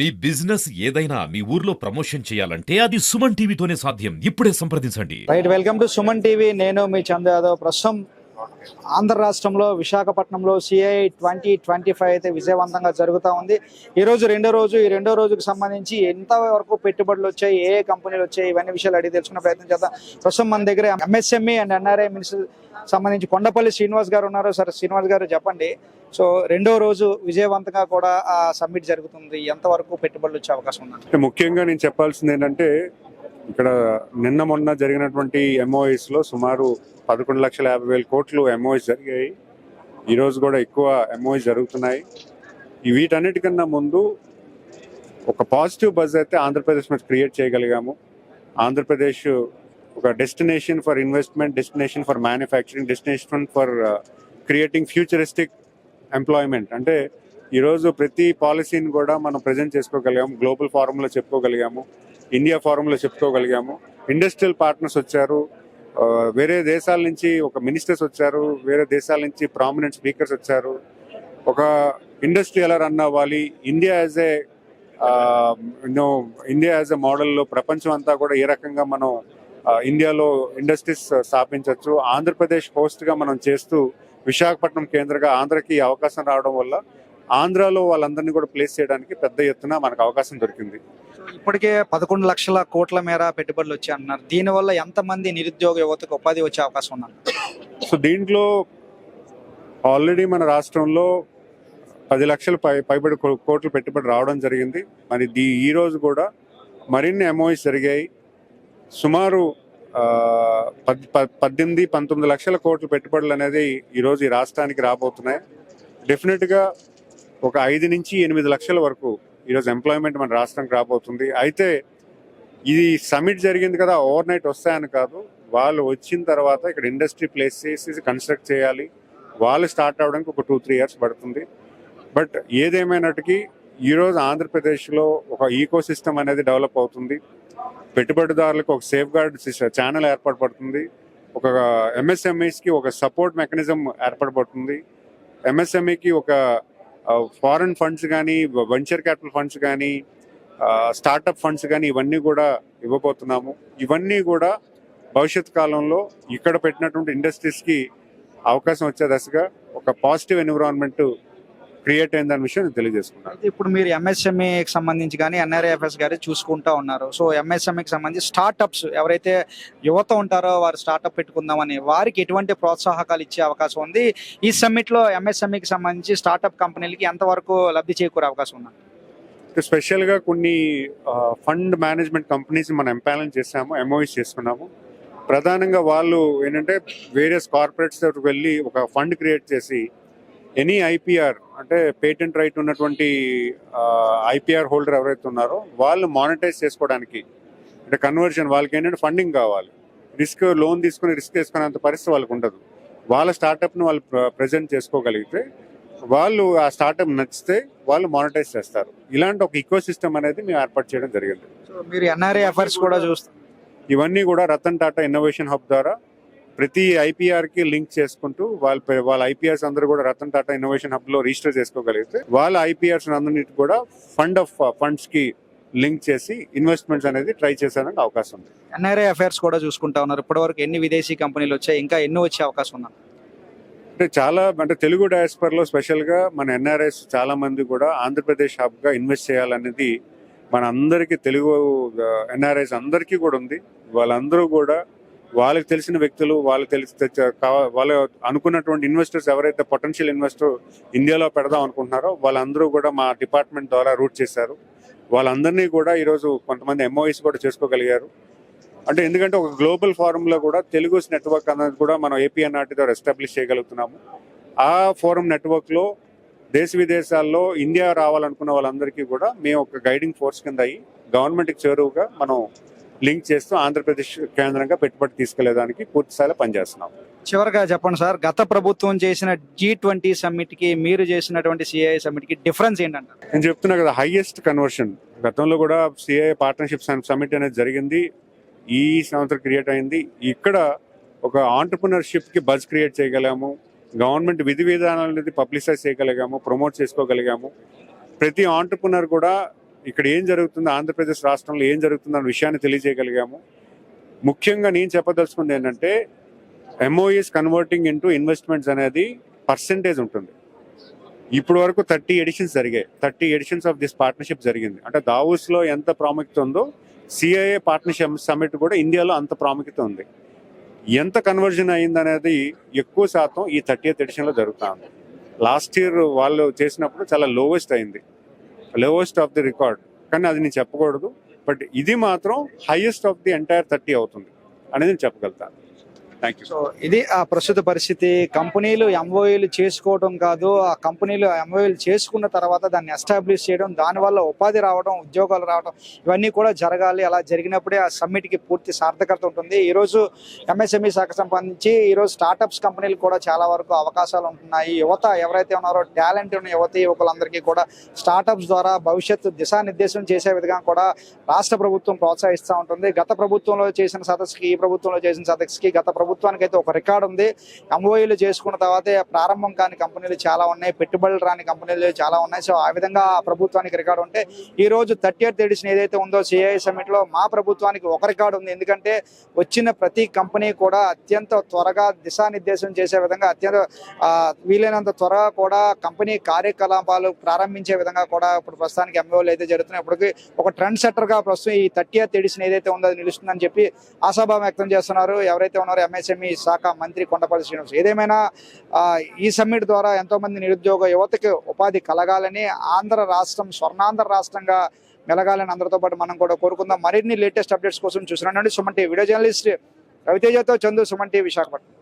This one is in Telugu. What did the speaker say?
మీ బిజినెస్ ఏదైనా మీ ఊర్లో ప్రమోషన్ చేయాలంటే అది సుమన్ టీవీతోనే సాధ్యం. ఇప్పుడే సంప్రదించండి. Right welcome to Suman TV. నేను మీ చంద్ర యాదవ్. ప్రస్తుతం ఆంధ్ర రాష్ట్రంలో విశాఖపట్నంలో సిఐ ట్వంటీ ట్వంటీ ఫైవ్ అయితే విజయవంతంగా జరుగుతూ ఉంది. ఈ రోజు రెండో రోజు. ఈ రెండో రోజుకి సంబంధించి ఎంత వరకు పెట్టుబడులు వచ్చాయి ఏ ఏ కంపెనీలు వచ్చాయి ఇవన్నీ విషయాలు అడిగి తెలుసుకునే ప్రయత్నం చేద్దాం. ప్రస్తుతం మన దగ్గర ఎంఎస్ఎంఈ అండ్ ఎన్ఆర్ఐ మినిస్టర్ సంబంధించి కొండపల్లి శ్రీనివాస్ గారు ఉన్నారు. సార్ శ్రీనివాస్ గారు చెప్పండి. సో రెండో రోజు విజయవంతంగా కూడా ఆ సమ్మిట్ జరుగుతుంది. ఎంతవరకు పెట్టుబడులు వచ్చే అవకాశం ఉందండి ముఖ్యంగా నేను చెప్పాల్సింది ఏంటంటే ఇక్కడ నిన్న మొన్న జరిగినటువంటి ఎంఓఎస్లో సుమారు పదకొండు లక్షల యాభై వేల కోట్లు ఎంఓఎస్ జరిగాయి. ఈరోజు కూడా ఎక్కువ ఎంఓఎస్ జరుగుతున్నాయి. వీటన్నిటికన్నా ముందు ఒక పాజిటివ్ బజ్ అయితే ఆంధ్రప్రదేశ్ మీద క్రియేట్ చేయగలిగాము. ఆంధ్రప్రదేశ్ ఒక destination for investment destination for manufacturing destination for creating futuristic employment అంటే ఈరోజు ప్రతి పాలసీని కూడా మనం ప్రజెంట్ చేసుకోగలిగాము. గ్లోబల్ ఫారంలో చెప్పుకోగలిగాము. ఇండియా ఫారంలో చెప్పుకోగలిగాము. ఇండస్ట్రియల్ పార్ట్నర్స్ వచ్చారు. వేరే దేశాల నుంచి ఒక మినిస్టర్స్ వచ్చారు. వేరే దేశాల నుంచి ప్రామినెంట్ స్పీకర్స్ వచ్చారు. ఒక ఇండస్ట్రీ ఎలా రన్ అవ్వాలి India as a you know India as a మోడల్లో ప్రపంచం అంతా కూడా ఏ రకంగా మనం ఇండియాలో ఇండస్ట్రీస్ స్థాపించవచ్చు. ఆంధ్రప్రదేశ్ హోస్ట్గా మనం చేస్తూ విశాఖపట్నం కేంద్రంగా ఆంధ్రకి అవకాశం రావడం వల్ల ఆంధ్రాలో వాళ్ళందరినీ కూడా ప్లేస్ చేయడానికి పెద్ద ఎత్తున మనకు అవకాశం దొరికింది. ఇప్పటికే పదకొండు లక్షల కోట్ల మేర పెట్టుబడులు వచ్చాయి అంటున్నారు దీనివల్ల ఎంతమంది నిరుద్యోగ యువతకు ఉపాధి వచ్చే అవకాశం ఉందండి సో దీంట్లో ఆల్రెడీ మన రాష్ట్రంలో పది లక్షల పై పైబడి కోట్లు పెట్టుబడి రావడం జరిగింది. మరి దీ ఈ రోజు కూడా మరిన్ని ఎంఓఎస్ జరిగాయి. సుమారు పద్దెనిమిది పంతొమ్మిది లక్షల కోట్ల పెట్టుబడులు అనేది ఈరోజు ఈ రాష్ట్రానికి రాబోతున్నాయి. డెఫినెట్గా ఒక ఐదు నుంచి ఎనిమిది లక్షల వరకు ఈరోజు ఎంప్లాయ్మెంట్ మన రాష్ట్రానికి రాబోతుంది. అయితే ఇది సమిట్ జరిగింది కదా ఓవర్ నైట్ వస్తాయని కాదు. వాళ్ళు వచ్చిన తర్వాత ఇక్కడ ఇండస్ట్రీ ప్లేస్ చేసి కన్స్ట్రక్ట్ చేయాలి. వాళ్ళు స్టార్ట్ అవడానికి ఒక టూ త్రీ ఇయర్స్ పడుతుంది. బట్ ఏదేమైనటికీ ఈరోజు ఆంధ్రప్రదేశ్లో ఒక ఈకో సిస్టమ్ అనేది డెవలప్ అవుతుంది. పెట్టుబడిదారులకు ఒక సేఫ్ గార్డ్ ఛానల్ ఏర్పడబడుతుంది ఒక ఎంఎస్ఎంఈస్కి ఒక సపోర్ట్ మెకానిజం ఏర్పడబడుతుంది ఎంఎస్ఎంఈకి ఒక ఫారెన్ ఫండ్స్ కానీ వెంచర్ క్యాపిటల్ ఫండ్స్ కానీ స్టార్టప్ ఫండ్స్ కానీ ఇవన్నీ కూడా ఇవ్వబోతున్నాము. ఇవన్నీ కూడా భవిష్యత్ కాలంలో ఇక్కడ పెట్టినటువంటి ఇండస్ట్రీస్కి అవకాశం వచ్చే దశగా ఒక పాజిటివ్ ఎన్విరాన్మెంట్ క్రియేట్ అయిందన్న విషయం నేను తెలియజేసుకున్నాను ఇప్పుడు మీరు ఎంఎస్ఎంఈకి సంబంధించి కానీ ఎన్ఆర్ఐఎఫ్ఎస్ గారి చూసుకుంటా ఉన్నారు. సో ఎంఎస్ఎంఈకి సంబంధించి స్టార్టప్స్ ఎవరైతే యువత ఉంటారో వారు స్టార్టప్ పెట్టుకుందామని వారికి ఎటువంటి ప్రోత్సాహకాలు ఇచ్చే అవకాశం ఉంది? ఈ సమ్మిట్లో ఎంఎస్ఎంఈకి సంబంధించి స్టార్టప్ కంపెనీలకి ఎంతవరకు లబ్ధి చేకూరే అవకాశం ఉంది? స్పెషల్గా కొన్ని ఫండ్ మేనేజ్మెంట్ కంపెనీస్ మనం ఎంపానల్ చేసాము ఎంఓఎస్ చేసుకున్నాము ప్రధానంగా వాళ్ళు ఏంటంటే వేరియస్ కార్పొరేట్స్ దగ్గరికి వెళ్ళి ఒక ఫండ్ క్రియేట్ చేసి ఎనీ ఐపీఆర్ అంటే పేటెంట్ రైట్ ఉన్నటువంటి ఐపీఆర్ హోల్డర్ ఎవరైతే ఉన్నారో వాళ్ళు మానిటైజ్ చేసుకోవడానికి అంటే కన్వర్షన్ వాళ్ళకి ఏంటంటే ఫండింగ్ కావాలి. రిస్క్ లోన్ తీసుకుని రిస్క్ తీసుకునేంత పరిస్థితి వాళ్ళకి ఉండదు. వాళ్ళ స్టార్టప్ను వాళ్ళు ప్రజెంట్ చేసుకోగలిగితే వాళ్ళు ఆ స్టార్టప్ నచ్చితే వాళ్ళు మానిటైజ్ చేస్తారు. ఇలాంటి ఒక ఈకో సిస్టమ్ అనేది మేము ఏర్పాటు చేయడం జరిగింది. సో మీరు ఎన్ఆర్ఐ ఎఫర్ట్స్ కూడా చూస్తారు ఇవన్నీ కూడా రతన్ టాటా ఇన్నోవేషన్ హబ్ ద్వారా ప్రతి ఐపీఆర్కి లింక్ చేసుకుంటూ వాళ్ళ వాళ్ళ ఐపీఆర్స్ అందరూ కూడా రతన్ టాటా ఇన్నోవేషన్ హబ్లో రిజిస్టర్ చేసుకోగలిగితే వాళ్ళ ఐపీఆర్స్ అందరినీ కూడా ఫండ్ ఆఫ్ ఫండ్స్కి లింక్ చేసి ఇన్వెస్ట్మెంట్స్ అనేది ట్రై చేసేందుకు అవకాశం ఉంది. ఎన్ఆర్ఐ అఫైర్స్ కూడా చూసుకుంటా ఉన్నారు. ఇప్పటివరకు ఎన్ని విదేశీ కంపెనీలు వచ్చాయి? ఇంకా ఎన్ని వచ్చే అవకాశం ఉంది? అంటే చాలా అంటే తెలుగు డయాస్పర్లో స్పెషల్గా మన ఎన్ఆర్ఎస్ చాలా మంది కూడా ఆంధ్రప్రదేశ్ హబ్గా ఇన్వెస్ట్ చేయాలనేది మన అందరికీ తెలుగు ఎన్ఆర్ఐస్ అందరికీ కూడా ఉంది. వాళ్ళందరూ కూడా వాళ్ళకి తెలిసిన వ్యక్తులు వాళ్ళకి తెలిసి తెచ్చ- వాళ్ళు అనుకున్నటువంటి ఇన్వెస్టర్స్ ఎవరైతే పొటెన్షియల్ ఇన్వెస్టర్ ఇండియాలో పెడదాం అనుకుంటున్నారో వాళ్ళందరూ కూడా మా డిపార్ట్మెంట్ ద్వారా రూట్ చేశారు. వాళ్ళందరినీ కూడా ఈరోజు కొంతమంది ఎంఓఎస్ కూడా చేసుకోగలిగారు. అంటే ఎందుకంటే ఒక గ్లోబల్ ఫారంలో కూడా తెలుగు నెట్వర్క్ అనేది కూడా మనం ఏపీఎన్ఆర్టీ ద్వారా ఎస్టాబ్లిష్ చేయగలుగుతున్నాము. ఆ ఫోరం నెట్వర్క్లో దేశ విదేశాల్లో ఇండియా రావాలనుకున్న వాళ్ళందరికీ కూడా మేము ఒక గైడింగ్ ఫోర్స్ కింద అయ్యి గవర్నమెంట్కి చేరువుగా మనం లింక్ చేస్తూ ఆంధ్రప్రదేశ్ కేంద్రంగా పెట్టుబడి తీసుకెళ్ళేదానికి పూర్తి స్థాయిలో పనిచేస్తున్నాం. చివరిగా చెప్పండి సార్ గత ప్రభుత్వం చేసిన జీ ట్వంటీ సమ్మిట్కి మీరు చేసినటువంటి సిఐ సమ్మిట్కి డిఫరెన్స్ ఏంటంటారు? నేను చెప్తున్నా కదా హైయెస్ట్ కన్వర్షన్. గతంలో కూడా సిఐ పార్ట్నర్షిప్ సమిట్ అనేది జరిగింది. ఈ సంవత్సరం క్రియేట్ అయింది. ఇక్కడ ఒక ఆంటర్ప్రినర్షిప్కి బజ్ క్రియేట్ చేయగలిగాము. గవర్నమెంట్ విధి విధానాలు అనేది పబ్లిసైజ్ చేయగలిగాము ప్రమోట్ చేసుకోగలిగాము. ప్రతి ఆంటర్ప్రినర్ కూడా ఇక్కడ ఏం జరుగుతుందో ఆంధ్రప్రదేశ్ రాష్ట్రంలో ఏం జరుగుతుందో అన్న విషయాన్ని తెలియజేయగలిగాము. ముఖ్యంగా నేను చెప్పదలుచుకుంది ఏంటంటే ఎంఓఈస్ కన్వర్టింగ్ ఇంటూ ఇన్వెస్ట్మెంట్స్ అనేది పర్సంటేజ్ ఉంటుంది. ఇప్పుడు వరకు థర్టీ ఎడిషన్స్ జరిగాయి. Thirty editions of this partnership జరిగింది. అంటే దావూస్లో ఎంత ప్రాముఖ్యత ఉందో సిఐఏ పార్ట్నర్షిప్ సమ్మిట్ కూడా ఇండియాలో అంత ప్రాముఖ్యత ఉంది. ఎంత కన్వర్జన్ అయిందనేది ఎక్కువ శాతం ఈ థర్టీ ఎయిత్ ఎడిషన్లో జరుగుతుంది లాస్ట్ ఇయర్ వాళ్ళు చేసినప్పుడు చాలా లోవెస్ట్ అయింది. లోవెస్ట్ ఆఫ్ ది రికార్డ్ కానీ అది నేను చెప్పకూడదు. బట్ ఇది మాత్రం highest of the entire thirty అవుతుంది. అనేది నేను చెప్పగలుగుతాను. సో ఇది ఆ ప్రస్తుత పరిస్థితి. కంపెనీలు ఎంఓఏలు చేసుకోవడం కాదు. ఆ కంపెనీలు ఎంఓఏలు చేసుకున్న తర్వాత దాన్ని ఎస్టాబ్లిష్ చేయడం దానివల్ల ఉపాధి రావడం ఉద్యోగాలు రావడం ఇవన్నీ కూడా జరగాలి. అలా జరిగినప్పుడే ఆ సమ్మిట్కి పూర్తి సార్థకత ఉంటుంది. ఈరోజు ఎంఎస్ఎంఈ శాఖ సంబంధించి ఈ రోజు స్టార్టప్స్ కంపెనీలు కూడా చాలా వరకు అవకాశాలు ఉంటున్నాయి. యువత ఎవరైతే ఉన్నారో టాలెంట్ ఉన్న యువత యువకులందరికీ కూడా స్టార్టప్స్ ద్వారా భవిష్యత్తు దిశానిర్దేశం చేసే విధంగా కూడా రాష్ట్ర ప్రభుత్వం ప్రోత్సహిస్తూ ఉంటుంది. గత ప్రభుత్వంలో చేసిన సదస్సుకి ఈ ప్రభుత్వంలో చేసిన సదస్సుకి గత ప్రభుత్వానికి అయితే ఒక రికార్డు ఉంది. ఎంఓఈలు చేసుకున్న తర్వాతే ప్రారంభం కాని కంపెనీలు చాలా ఉన్నాయి. పెట్టుబడులు రాని కంపెనీలు చాలా ఉన్నాయి. సో ఆ విధంగా ప్రభుత్వానికి రికార్డు ఉంటే ఈ రోజు థర్టీ ఎయిత్ ఎడిషన్ ఏదైతే ఉందో సిఐ సమిట్లో మా ప్రభుత్వానికి ఒక రికార్డు ఉంది. ఎందుకంటే వచ్చిన ప్రతి కంపెనీ కూడా అత్యంత త్వరగా దిశానిర్దేశం చేసే విధంగా అత్యంత వీలైనంత త్వరగా కూడా కంపెనీ కార్యకలాపాలు ప్రారంభించే విధంగా కూడా ఇప్పుడు ప్రస్తుతానికి ఎంఓలు అయితే జరుగుతున్నాయి. ఇప్పటికి ఒక ట్రెండ్ సెట్టర్గా ప్రస్తుతం ఈ థర్టీ ఎయిత్ ఎడిషన్ ఏదైతే ఉందో అది నిలుస్తుందని చెప్పి ఆశాభావం వ్యక్తం చేస్తున్నారు. ఎవరైతే ఉన్నారో ఎంఎస్ఎంఈ శాఖ మంత్రి కొండపల్లి శ్రీనివాస్. ఏదేమైనా ఈ సమ్మిట్ ద్వారా ఎంతో మంది నిరుద్యోగ యువతకి ఉపాధి కలగాలని ఆంధ్ర రాష్ట్రం స్వర్ణాంధ్ర రాష్ట్రంగా మెలగాలని అందరితో పాటు మనం కూడా కోరుకుందాం. మరిన్ని లేటెస్ట్ అప్డేట్స్ కోసం చూసినండి సుమన్ టీవీ. వీడియో జర్నలిస్ట్ రవితేజతో చందు సుమన్ టీవీ విశాఖపట్నం.